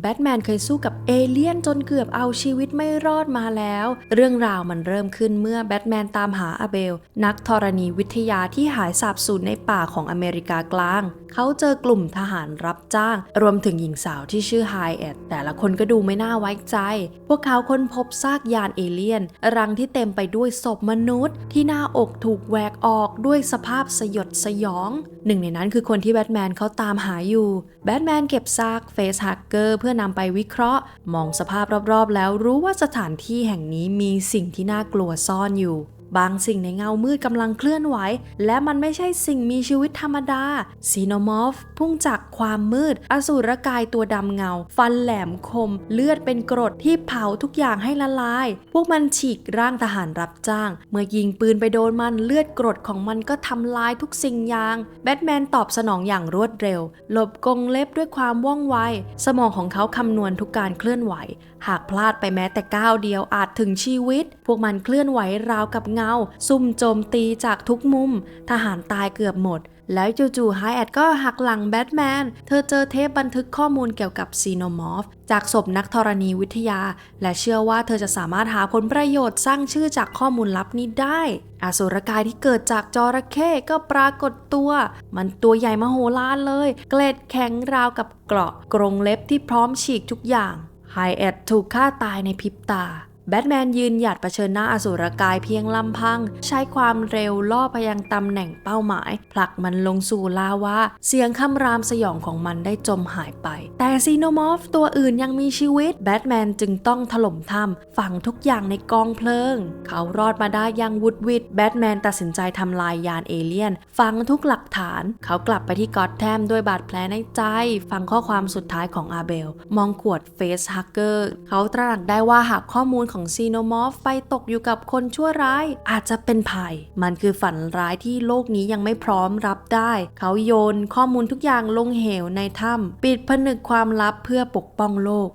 แบทแมนเคยสู้กับเอเลี่ยนจนเกือบเอาชีวิตไม่รอดมาแล้ว เรื่องราวมันเริ่มขึ้นเมื่อแบทแมนตามหาอาเบล นักธรณีวิทยาที่หายสาบสูญในป่าของอเมริกากลางเขาเจอกลุ่มทหารรับจ้าง รวมถึงหญิงสาวที่ชื่อไฮแอดแต่ละคนก็ดูไม่น่าไว้ใจ พวกเขาค้นพบซากยานเอเลี่ยน รังที่เต็มไปด้วยศพมนุษย์ ที่หน้าอกถูกแหวกออกด้วยสภาพสยดสยอง หนึ่งในนั้นคือคนที่แบทแมนเขาตามหาอยู่ แบทแมนเก็บซากเฟสฮักเกอร์เพื่อนำไปวิเคราะห์ มองสภาพรอบๆ แล้วรู้ว่าสถานที่แห่งนี้มีสิ่งที่น่ากลัวซ่อนอยู่ บางสิ่งในเงามืดกำลังเคลื่อนไหว และมันไม่ใช่สิ่งมีชีวิตธรรมดาซีโนมอฟพุ่งจากความมืด อสูรกายตัวดำเงา ฟันแหลมคม เลือดเป็นกรดที่เผาทุกอย่างให้ละลาย พวกมันฉีกร่างทหารรับจ้าง เมื่อยิงปืนไปโดนมันเลือดกรดของมันก็ทำลายทุกสิ่งอย่าง แบทแมนตอบสนองอย่างรวดเร็ว หลบกงเล็บด้วยความว่องไว สมองของเขาคำนวณทุกการเคลื่อนไหว หากพลาดไปแม้แต่ก้าวเดียวอาจถึงชีวิต พวกมันเคลื่อนไหวราวกับเงา ซุ่มโจมตีจากทุกมุม ทหารตายเกือบหมด แล้วจู่ๆไฮแอดก็หักหลังแบทแมน เธอเจอเทปบันทึกข้อมูลเกี่ยวกับซีโนมอฟจากศพนักธรณีวิทยา และเชื่อว่าเธอจะสามารถหาผลประโยชน์สร้างชื่อจากข้อมูลลับนี้ได้ อสุรกายที่เกิดจากจระเข้ก็ปรากฏตัว มันตัวใหญ่มโหฬารเลย เกล็ดแข็งราวกับเกราะ กรงเล็บที่พร้อมฉีกทุกอย่างไฮแอดถูกฆ่าตายในพริบตา แบทแมนยืนหยัดเผชิญหน้าอสูรกายเพียงลำพัง ใช้ความเร็วล่อไปยังตำแหน่งเป้าหมาย ผลักมันลงสู่ลาวาเสียงคำรามสยองของมันได้จมหายไป แต่ซีโนมอฟตัวอื่นยังมีชีวิต แบทแมนจึงต้องถล่มถ้ำฝังทุกอย่างในกองเพลิง เขารอดมาได้ยังวุดวิดแบทแมนตัดสินใจทำลายยานเอเลี่ยนฟังทุกหลักฐาน เขากลับไปที่กอตแทมด้วยบาดแผลในใจ ฟังข้อความสุดท้ายของอาเบล มองขวดเฟสฮักเกอร์เขาตระหนักได้ว่าหากข้อมูลของซีโนมอฟไปตกอยู่กับคนชั่วร้าย อาจจะเป็นภัย มันคือฝันร้ายที่โลกนี้ยังไม่พร้อมรับได้ เขาโยนข้อมูลทุกอย่างลงเหวในถ้ำปิดผนึกความลับเพื่อปกป้องโลก